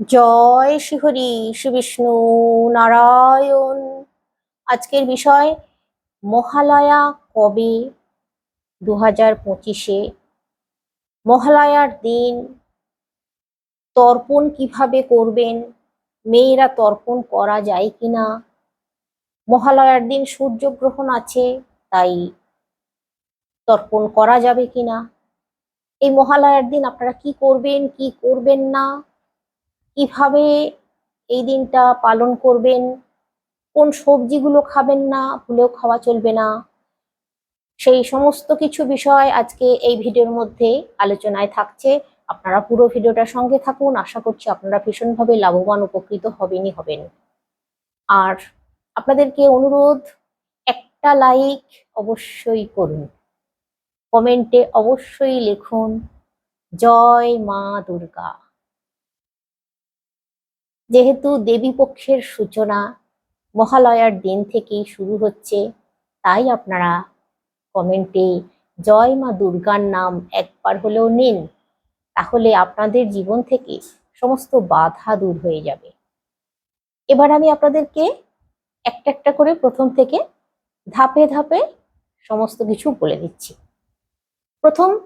জয় শ্রীহরি শ্রী বিষ্ণু নারায়ণ। আজকের বিষয়, মহালয়া কবে? দু হাজার পঁচিশে। মহালয়ার দিন, তর্পণ কীভাবে করবেন? মেয়েরা তর্পণ করা যায় কি না মহালয়ার দিন সূর্যগ্রহণ আছে, তাই তর্পণ করা যাবে কিনা? এই মহালয়ার দিন আপনারা কি করবেন কি করবেন না? কীভাবে এই দিনটা পালন করবেন? কোন সবজিগুলো খাবেন না? ভুলেও খাওয়া চলবে না। সেই সমস্ত কিছু বিষয় আজকে এই ভিডিওর মধ্যে আলোচনায় থাকছে। আপনারা পুরো ভিডিওটার সঙ্গে থাকুন। আশা করছি আপনারা ভীষণভাবে লাভবান, উপকৃত হবেনই হবেন। আর আপনাদেরকে অনুরোধ, একটা লাইক অবশ্যই করুন। কমেন্টে অবশ্যই লিখুন, জয় মা দুর্গা। যেহেতু দেবী পক্ষের সূচনা মহালয়ার দিন থেকেই শুরু হচ্ছে, তাই আপনারা কমেন্টে জয় মা দুর্গার নাম একবার হলেও নিন, তাহলে আপনাদের জীবন থেকে সমস্ত বাধা দূর হয়ে যাবে। এবার আমি আপনাদেরকে একটা একটা করে প্রথম থেকে ধাপে ধাপে সমস্ত কিছু বলে দিচ্ছি। প্রথম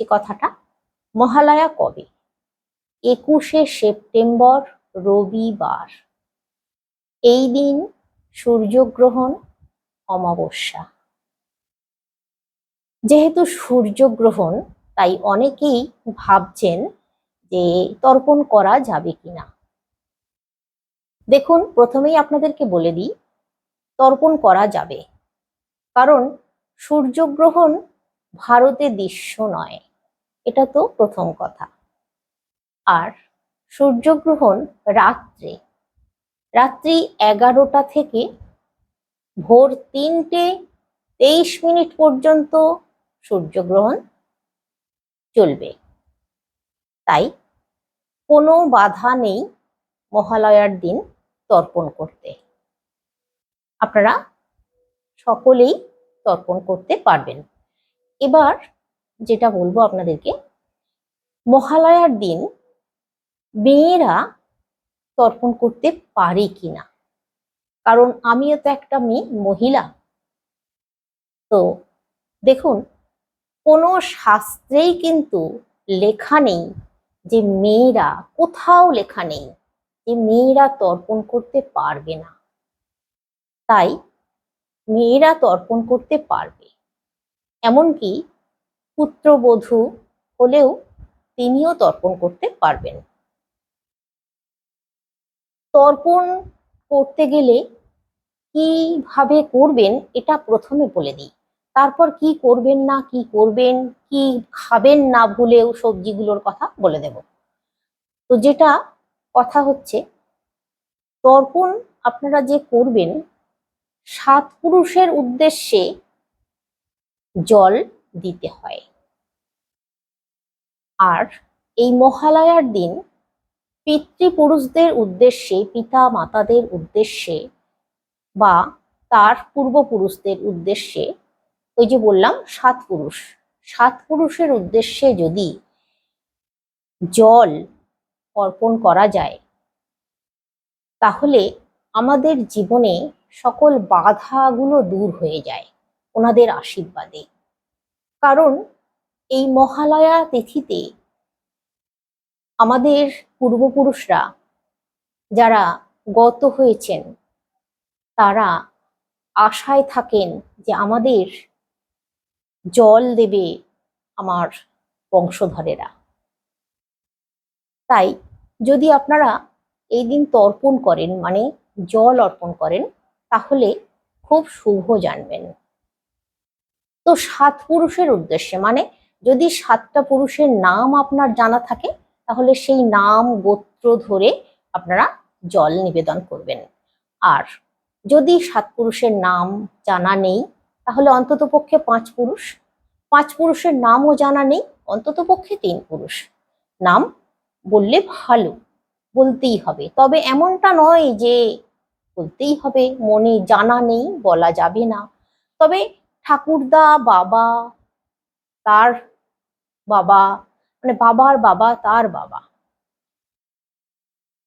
যে কথাটা, মহালয়া কবে? একুশে সেপ্টেম্বর রবিবার। এই দিন সূর্যগ্রহণ অমাবস্যা। যেহেতু সূর্যগ্রহণ, তাই অনেকেই ভাবছেন যে তর্পণ করা যাবে কিনা। দেখুন, প্রথমেই আপনাদেরকে বলে দিই, তর্পণ করা যাবে। কারণ সূর্যগ্রহণ ভারতে দৃশ্য নয়, এটা তো প্রথম কথা। আর সূর্যগ্রহণ রাত্রে। রাত্রি এগারোটা থেকে ভোর তিনটে তেইশ মিনিট পর্যন্ত সূর্যগ্রহণ চলবে। তাই কোনো বাধা নেই মহালয়ার দিন তর্পণ করতে। আপনারা সকলেই তর্পণ করতে পারবেন। এবার যেটা বলব আপনাদেরকে, মহালয়ার দিন মেয়েরা তর্পণ করতে পারে কিনা? কারণ আমিও তো একটা মেয়ে, মহিলা। তো দেখুন, কোনো শাস্ত্রেই কিন্তু লেখা নেই যে মেয়েরা, কোথাও লেখা নেই যে মেয়েরা তর্পণ করতে পারবে না। তাই মেয়েরা তর্পণ করতে পারবে। এমনকি পুত্রবধূ হলেও তিনিও তর্পণ করতে পারবেন। তর্পণ করতে গেলে কীভাবে করবেন এটা প্রথমে বলে দিই। তারপর কি করবেন না, কি করবেন, কি খাবেন না ভুলেও সবজিগুলোর কথা বলে দেব। তো যেটা কথা হচ্ছে, তর্পণ আপনারা যে করবেন, সাত পুরুষের উদ্দেশ্যে জল দিতে হয়। আর এই মহালয়ার দিন পিতৃপুরুষদের উদ্দেশ্যে পিতা মাতাদের উদ্দেশ্যে বা তার পূর্বপুরুষদের উদ্দেশ্যে, ওই যে বললাম, সাত পুরুষ। সাত পুরুষের উদ্দেশ্যে যদি জল অর্পণ করা যায়, তাহলে আমাদের জীবনে সকল বাধাগুলো দূর হয়ে যায় ওনাদের আশীর্বাদে। কারণ এই মহালয়া তিথিতে আমাদের পূর্বপুরুষরা যারা গত হয়েছেন, তারা আশায় থাকেন যে আমাদের জল দেবে আমার বংশধরেরা। তাই যদি আপনারা এই দিন তর্পণ করেন মানে জল অর্পণ করেন, তাহলে খুব শুভ জানবেন। তো সাত পুরুষের উদ্দেশ্যে মানে যদি সাতটা পুরুষের নাম আপনার জানা থাকে তাহলে সেই নাম গোত্র ধরে আপনারা জল নিবেদন করবেন। আর যদি সাত পুরুষের নাম জানা নেই, তাহলে অন্তত পক্ষে পাঁচ পুরুষ। পাঁচ পুরুষের নামও জানা নেই, অন্তত পক্ষে তিন পুরুষ। নাম বললে ভালো, বলতেই হবে। তবে এমনটা নয় যে বলতেই হবে, মনে জানা নেই, বলা যাবে না। তবে ঠাকুরদা বাবা, তার বাবা মানে বাবার বাবা, তার বাবা।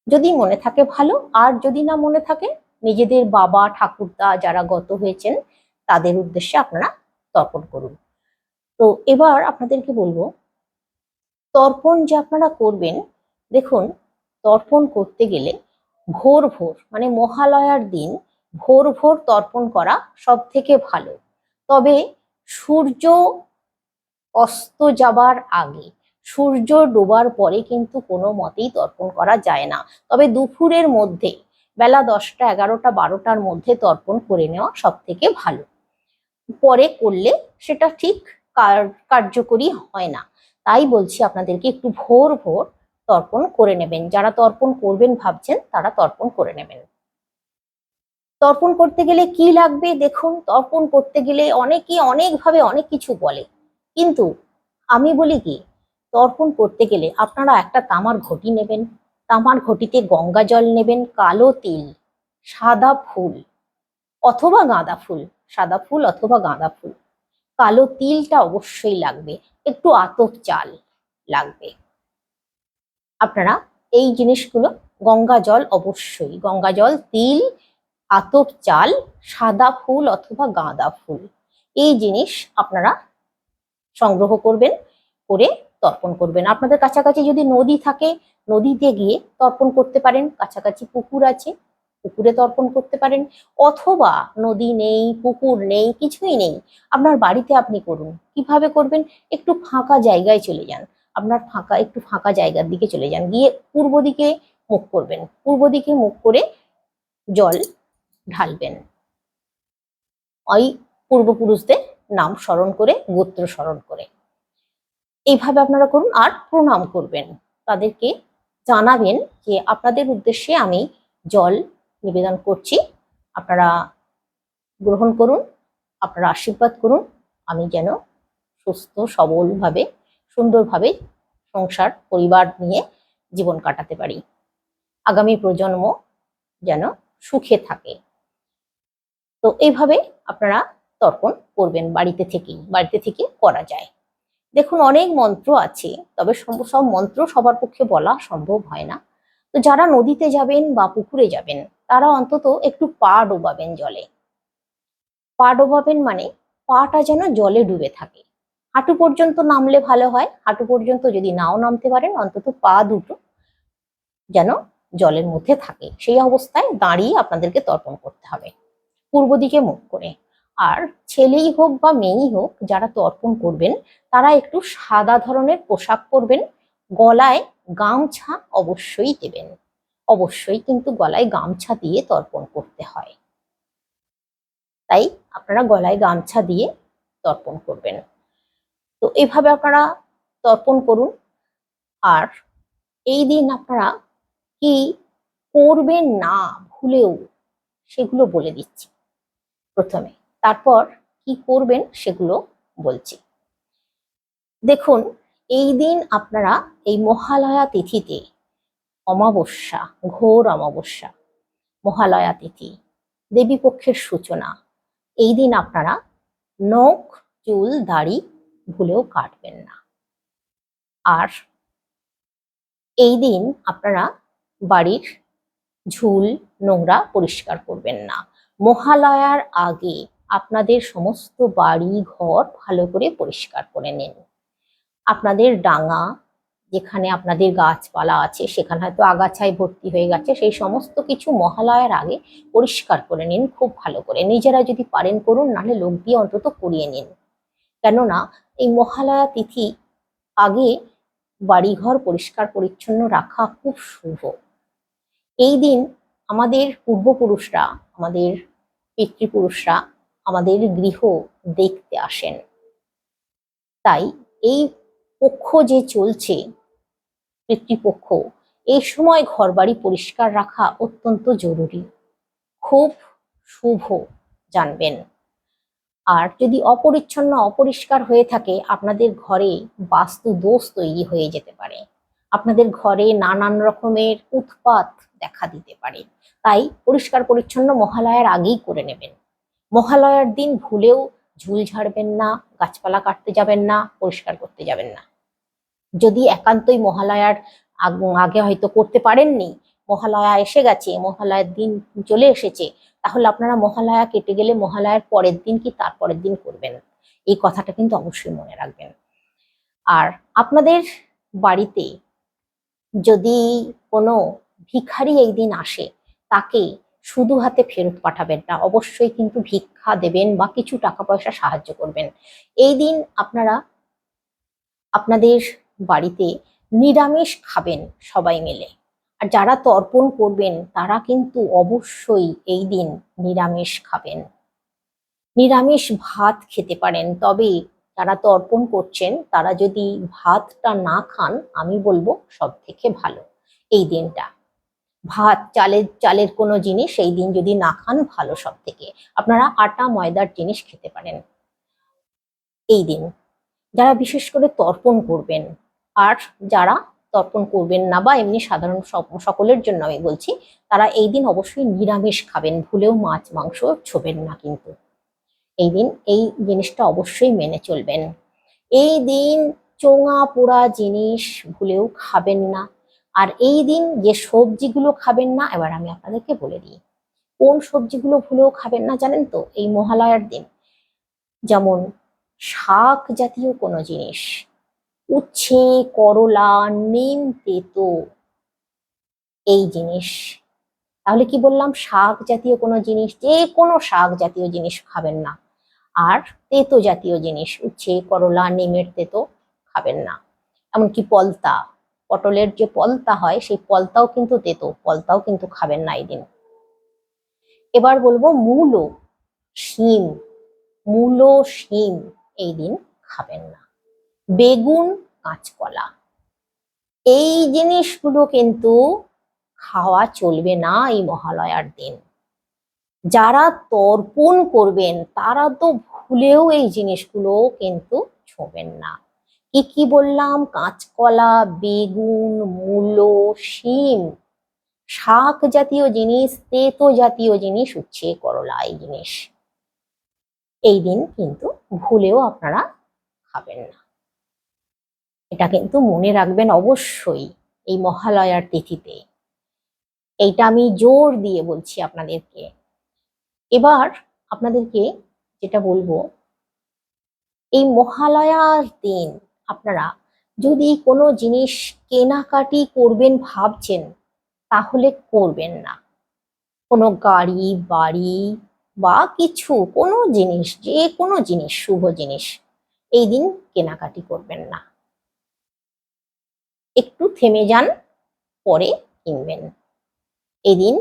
যদি মনে থাকে ভালো, আর যদি না মনে থাকে, নিজেদের বাবা, ঠাকুরদা যারা গত হয়েছেন, তাদের উদ্দেশ্যে আপনারা তর্পণ করুন। তো এবার আপনাদেরকে বলব, তর্পণ যে আপনারা করবেন, দেখুন, তর্পণ করতে গেলে ভোর ভোর মানে মহালয়ার দিন, ভোর ভোর তর্পণ করা সব থেকে ভালো। তবে সূর্য অস্ত যাবার আগে সূর্য ডোবার পরে কিন্তু কোনো মতেই তর্পণ করা যায় না। তবে দুপুরের মধ্যে, বেলা দশটা, এগারোটা, বারোটার মধ্যে তর্পণ করে নেওয়া সব থেকে ভালো। পরে করলে সেটা ঠিক কার- কার্যকরী হয় না। তাই বলছি আপনাদেরকে একটু ভোর ভোর তর্পণ করে নেবেন। যারা তর্পণ করবেন ভাবছেন, তারা তর্পণ করে নেবেন। তর্পণ করতে গেলে কি লাগবে দেখুন, তর্পণ করতে গেলে অনেকে অনেকভাবে অনেক কিছু বলে। কিন্তু আমি বলি কি তর্পণ করতে গেলে আপনারা একটা তামার ঘটি নেবেন। তামার ঘটিতে গঙ্গা জল নেবেন, কালো তিল, সাদা ফুল অথবা গাঁদা ফুল, সাদা ফুল অথবা গাঁদা ফুল। কালো তিলটা অবশ্যই লাগবে, একটু আতপ চাল লাগবে। আপনারা এই জিনিসগুলো গঙ্গা জল অবশ্যই, গঙ্গা জল, তিল, আতপ চাল, সাদা ফুল অথবা গাঁদা ফুল, এই জিনিস আপনারা সংগ্রহ করবেন, করে তর্পণ করবেন। আপনাদের কাছাকাছি যদি নদী থাকে, নদীতে গিয়ে তর্পণ করতে পারেন। কাছাকাছি পুকুর আছে, পুকুরে তর্পণ করতে পারেন। অথবা নদী নেই, পুকুর নেই, কিছুই নেই, আপনার বাড়িতে আপনি করুন। কীভাবে করবেন? একটু ফাঁকা জায়গায় চলে যান। আপনার ফাঁকা, একটু ফাঁকা জায়গার দিকে চলে যান। গিয়ে পূর্ব দিকে মুখ করবেন। পূর্ব দিকে মুখ করে জল ঢালবেন। ওই পূর্বপুরুষদের নাম স্মরণ করে, গোত্র স্মরণ করে। এইভাবে আপনারা করুন আর প্রণাম করবেন। তাদেরকে জানাবেন যে আপনাদের উদ্দেশ্যে আমি জল নিবেদন করছি। আপনারা গ্রহণ করুন, আপনারা আশীর্বাদ করুন। আমি যেন সুস্থ, সবলভাবে, সুন্দরভাবে সংসার, পরিবার নিয়ে জীবন কাটাতে পারি। আগামী প্রজন্ম যেন সুখে থাকে। তো এইভাবে আপনারা তর্পণ করবেন বাড়িতে থেকেই, বাড়িতে থেকে করা যায়। দেখুন, অনেক মন্ত্র আছে, তবে সব মন্ত্র সবার পক্ষে বলা সম্ভব হয় না। তো যারা নদীতে যাবেন বা পুকুরে যাবেন, তারা অন্তত একটু পা ডোবাবেন জলে। পা ডোবাবেন মানে পাটা যেন জলে ডুবে থাকে। হাঁটু পর্যন্ত নামলে ভালো হয়, হাঁটু পর্যন্ত যদি নাও নামতে পারেন, অন্তত পা দুটো যেন জলের মধ্যে থাকে। সেই অবস্থায় দাঁড়িয়ে আপনাদেরকে তর্পণ করতে হবে। পূর্ব দিকে মুখ করে। আর ছেলেই হোক বা মেয়েই হোক, যারা তর্পণ করবেন, তারা একটু সাদা ধরনের পোশাক পরবেন, গলায় গামছা অবশ্যই দেবেন। অবশ্যই কিন্তু গলায় গামছা দিয়ে তর্পণ করতে হয়। তাই আপনারা গলায় গামছা দিয়ে তর্পণ করবেন। তো এভাবে আপনারা তর্পণ করুন। আর এই দিন আপনারা কি করবেন না ভুলেও সেগুলো বলে দিচ্ছি। প্রথমে তারপর কি করবেন সেগুলো বলছি। দেখুন, এই দিন আপনারা এই মহালয়া তিথিতে অমাবস্যা, ঘোর অমাবস্যা, মহালয়া তিথি, দেবী পক্ষের সূচনা, এই দিন আপনারা নখ, চুল, দাড়ি ভুলেও কাটবেন না। আর এই দিন আপনারা বাড়ির ঝুল, নোংরা পরিষ্কার করবেন না। মহালয়ার আগে আপনাদের সমস্ত বাড়ি, ঘর ভালো করে পরিষ্কার করে নিন। আপনাদের ডাঙা, যেখানে আপনাদের গাছপালা আছে, সেখানে হয়তো আগাছায় ভর্তি হয়ে গেছে, সেই সমস্ত কিছু মহালয়ার আগে পরিষ্কার করে নিন, খুব ভালো করে। নিজেরা যদি পারেন করুন, নাহলে লোক দিয়ে অন্তত করিয়ে নিন। কেননা, এই মহালয়া তিথি আগে বাড়িঘর পরিষ্কার পরিচ্ছন্ন রাখা খুব শুভ। এই দিন আমাদের পূর্বপুরুষরা, আমাদের পিতৃপুরুষরা আমাদের গৃহ দেখতে আসেন। তাই এই পক্ষ যে চলছে, পিতৃপক্ষ, এই সময় ঘরবাড়ি পরিষ্কার রাখা অত্যন্ত জরুরি। খুব শুভ, জানবেন। আর যদি অপরিচ্ছন্ন, অপরিষ্কার হয়ে থাকে, আপনাদের ঘরে বাস্তু দোষ তৈরি হয়ে যেতে পারে। আপনাদের ঘরে নানান রকমের উৎপাত দেখা দিতে পারে। তাই পরিষ্কার পরিচ্ছন্ন মহালয়ার আগেই করে নেবেন। মহালয়ার দিন ভুলেও ঝুল ঝাড়বেন না, গাছপালা কাটতে যাবেন না, পরিষ্কার করতে যাবেন না। যদি একান্তই মহালয়ার আগ- হয়তো করতে পারেননি, মহালয়া এসে গেছে, মহালয়ার দিন চলে এসেছে, তাহলে আপনারা মহালয়া কেটে গেলে মহালয়ার পরের দিন কি তারপরের দিন করবেন? এই কথাটা কিন্তু অবশ্যই মনে রাখবেন। আর আপনাদের বাড়িতে যদি কোনো ভিখারি এই দিন আসে, তাকে শুধু হাতে ফেরত পাঠাবেন না, অবশ্যই কিন্তু ভিক্ষা দেবেন বা কিছু টাকা পয়সা সাহায্য করবেন। এই দিন আপনারা আপনাদের বাড়িতে নিরামিষ খাবেন সবাই মিলে। আর যারা তর্পণ করবেন, তারা কিন্তু অবশ্যই এই দিন নিরামিষ খাবেন। নিরামিষ ভাত খেতে পারেন, তবে যারা তর্পণ করছেন, তারা যদি ভাতটা না খান, আমি বলব সব থেকে ভালো এই দিনটা। ভাত, চালের চালের কোনো জিনিস এই দিন যদি না খান, ভালো সব থেকে আপনারা আটা, ময়দার জিনিস খেতে পারেন। এই দিন। যারা বিশেষ করে তর্পণ করবেন, আর যারা তর্পণ করবেন না বা এমনি সাধারণ সকলের জন্য আমি বলছি, তারা এই দিন অবশ্যই নিরামিষ খাবেন, ভুলেও মাছ, মাংস ছোবেন না কিন্তু। এই দিন এই জিনিসটা অবশ্যই মেনে চলবেন। এই দিন চোঙা পোড়া জিনিস ভুলেও খাবেন না। আর এই দিন যে সবজিগুলো খাবেন না, এবার আমি আপনাদেরকে বলে দিই, কোন সবজিগুলো ভুলেও খাবেন না জানেন তো? এই মহালয়ার দিন। যেমন শাক জাতীয় কোনো জিনিস, উচ্ছে, করলা, নিম, তেতো, এই জিনিস। তাহলে কি বললাম? শাক জাতীয় কোনো জিনিস, যে কোনো শাক জাতীয় জিনিস খাবেন না। আর তেতো জাতীয় জিনিস, উচ্ছে, করলা, নিমের তেতো খাবেন না। এমনকি পলতা পটলের যে পলতা হয়, সেই পলতাও কিন্তু তেতো, পলতাও কিন্তু খাবেন না এই দিন এবার বলব মূলো, শিম মূলো, শিম এই দিন খাবেন না। বেগুন, কাঁচকলা, এই জিনিসগুলো কিন্তু খাওয়া চলবে না এই মহালয়ার দিন। যারা তর্পণ করবেন, তারা তো ভুলেও এই জিনিসগুলো কিন্তু ছোবেন না। কি কি বললাম? কাঁচকলা, বেগুন, মূলো, শিম। শাক জাতীয় জিনিস, তেতো জাতীয় জিনিস, উচ্ছে, করলা, এই জিনিস। এই দিন কিন্তু ভুলেও আপনারা খাবেন না। এটা কিন্তু মনে রাখবেন অবশ্যই এই মহালয়ার তিথিতে। এইটা আমি জোর দিয়ে বলছি আপনাদেরকে। এবার আপনাদেরকে যেটা বলব, এই মহালয়ার দিন আপনারা যদি কোনো জিনিস কেনাকাটি করবেন ভাবছেন, তাহলে করবেন না। কোনো গাড়ি, বাড়ি বা কিছু, কোনো জিনিস, যে কোনো জিনিস, শুভ জিনিস, এই দিন কেনাকাটি করবেন না। একটু থেমে যান, পরে কিনবেন। এদিন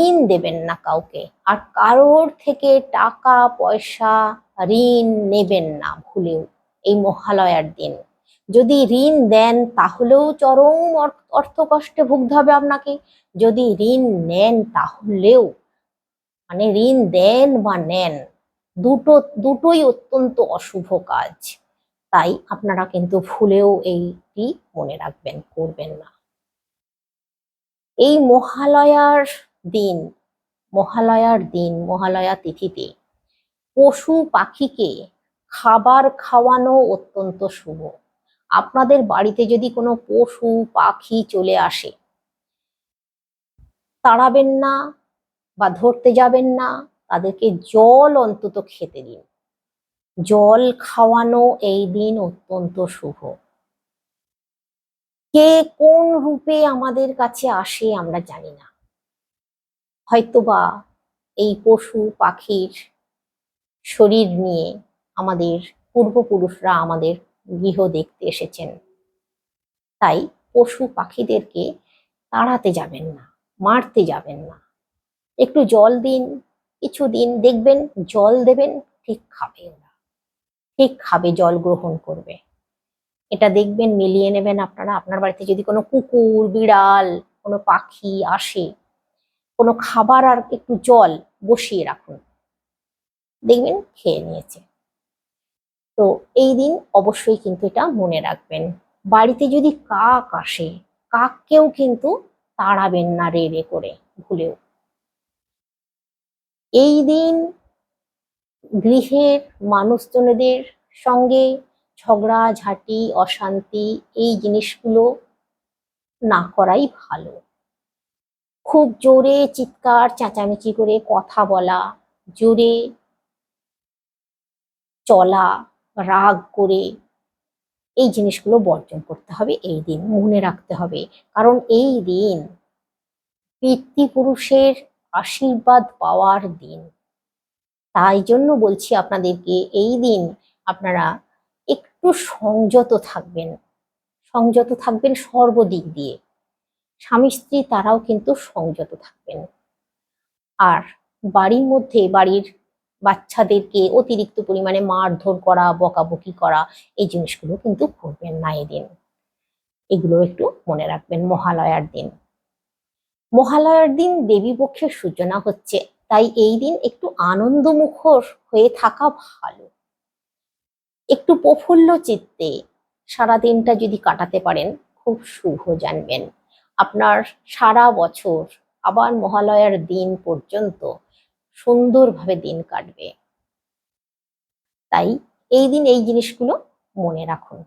ঋণ দেবেন না কাউকে, আর কারোর থেকে টাকা, পয়সা, ঋণ নেবেন না, ভুলেও। এই মহালয়ার দিন। যদি ঋণ দেন, তাহলেও চরম অর্থ কষ্টে ভুগতে হবে আপনাকে। যদি ঋণ নেন, তাহলেও মানে ঋণ দেন বা নেন, দুটো, দুটোই অত্যন্ত অশুভ কাজ। তাই আপনারা কিন্তু ভুলেও এইটি মনে রাখবেন, করবেন না। এই মহালয়ার দিন মহালয়ার দিন, মহালয়া তিথিতে পশু পাখিকে খাবার খাওয়ানো অত্যন্ত শুভ। আপনাদের বাড়িতে যদি কোনো পশু, পাখি চলে আসে, তাড়াবেন না বা ধরতে যাবেন না, তাদেরকে জল অন্তত খেতে দিন। জল খাওয়ানো এই দিন অত্যন্ত শুভ। কে কোন রূপে আমাদের কাছে আসে আমরা জানি না। হয়তোবা এই পশু, পাখির শরীর নিয়ে আমাদের পূর্বপুরুষরা আমাদের গৃহ দেখতে এসেছেন। তাই পশু পাখিদেরকে তাড়াতে যাবেন না, মারতে যাবেন না। একটু জল দিন, কিছু দিন দেখবেন জল দেবেন, ঠিক খাবে ওরা। ঠিক খাবে, জল গ্রহণ করবে। এটা দেখবেন, মিলিয়ে নেবেন আপনারা। আপনার বাড়িতে যদি কোনো কুকুর, বিড়াল, কোনো পাখি আসে, কোনো খাবার আর একটু জল বসিয়ে রাখুন। দেখবেন খেয়ে নিয়েছে। তো এই দিন অবশ্যই কিন্তু এটা মনে রাখবেন। বাড়িতে যদি কাক আসে, কাককেও কিন্তু তাড়াবেন না রে রে করে, ভুলেও। এই দিন গৃহের মানুষজনেদের সঙ্গে ঝগড়া, ঝাঁটি, অশান্তি এই জিনিসগুলো না করাই ভালো। খুব জোরে চিৎকার, চেঁচামেচি করে কথা বলা, জোরে চলা রাগ করে এই জিনিসগুলো বর্জন করতে হবে, এই দিন মনে রাখতে হবে। কারণ এই দিন পিতৃপুরুষের আশীর্বাদ পাওয়ার দিন। তাই জন্য বলছি আপনাদেরকে, এই দিন আপনারা একটু সংযত থাকবেন। সংযত থাকবেন সর্বদিক দিয়ে। স্বামী স্ত্রী তারাও কিন্তু সংযত থাকবেন। আর বাড়ির মধ্যে, বাড়ির বাচ্চাদেরকে অতিরিক্ত পরিমাণে মারধর করা, বকাবকি করা, এই জিনিসগুলো কিন্তু করবেন না এদিন। এগুলো একটু মনে রাখবেন মহালয়ার দিন। মহালয়ার দিন দেবী পক্ষের সূচনা হচ্ছে, তাই এই দিন একটু আনন্দমুখর হয়ে থাকা ভালো। একটু প্রফুল্ল চিত্তে সারা দিনটা যদি কাটাতে পারেন, খুব শুভ জানবেন। আপনার সারা বছর আবার মহালয়ার দিন পর্যন্ত সুন্দরভাবে দিন কাটবে। তাই এই দিন এই জিনিসগুলো মনে রাখুন।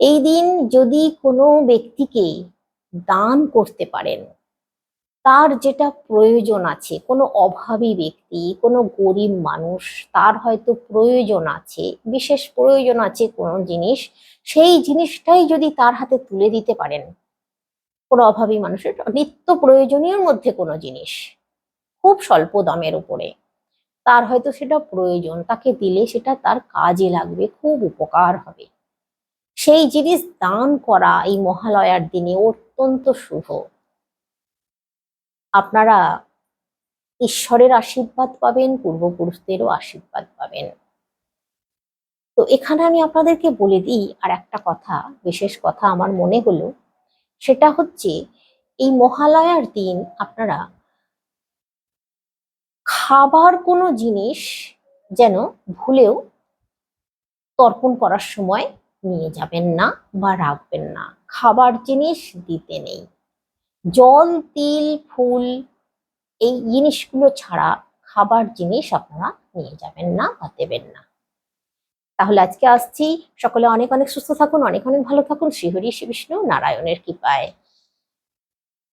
এই দিন যদি কোনো ব্যক্তিকে দান করতে পারেন, তার যেটা প্রয়োজন আছে, কোনো অভাবী ব্যক্তি, কোনো গরিব মানুষ, তার হয়তো প্রয়োজন আছে, বিশেষ প্রয়োজন আছে কোনো জিনিস, সেই জিনিসটাই যদি তার হাতে তুলে দিতে পারেন, কোনো অভাবী মানুষের, নিত্য প্রয়োজনীয় মধ্যে কোনো জিনিস। খুব স্বল্প দামের উপরে। তার হয়তো সেটা প্রয়োজন, তাকে দিলে সেটা তার কাজে লাগবে, খুব উপকার হবে। সেই জিনিস দান করা এই মহালয়ার দিনে অত্যন্ত শুভ। আপনারা ঈশ্বরের আশীর্বাদ পাবেন, পূর্বপুরুষদেরও আশীর্বাদ পাবেন। তো এখানে আমি আপনাদেরকে বলে দিই আর একটা কথা, বিশেষ কথা আমার মনে হলো। সেটা হচ্ছে, এই মহালয়ার দিন আপনারা খাবার কোনো জিনিস যেন ভুলেও তর্পণ করার সময় নিয়ে যাবেন না বা রাখবেন না। খাবার জিনিস দিতে নেই। জল, তিল, ফুল এই জিনিসগুলো ছাড়া খাবার জিনিস আপনারা নিয়ে যাবেন না বা দেবেন না। তাহলে আজকে আসছি। সকলে অনেক অনেক সুস্থ থাকুন, অনেক অনেক ভালো থাকুন। শ্রীহরি শ্রী বিষ্ণু, নারায়ণের কৃপায়।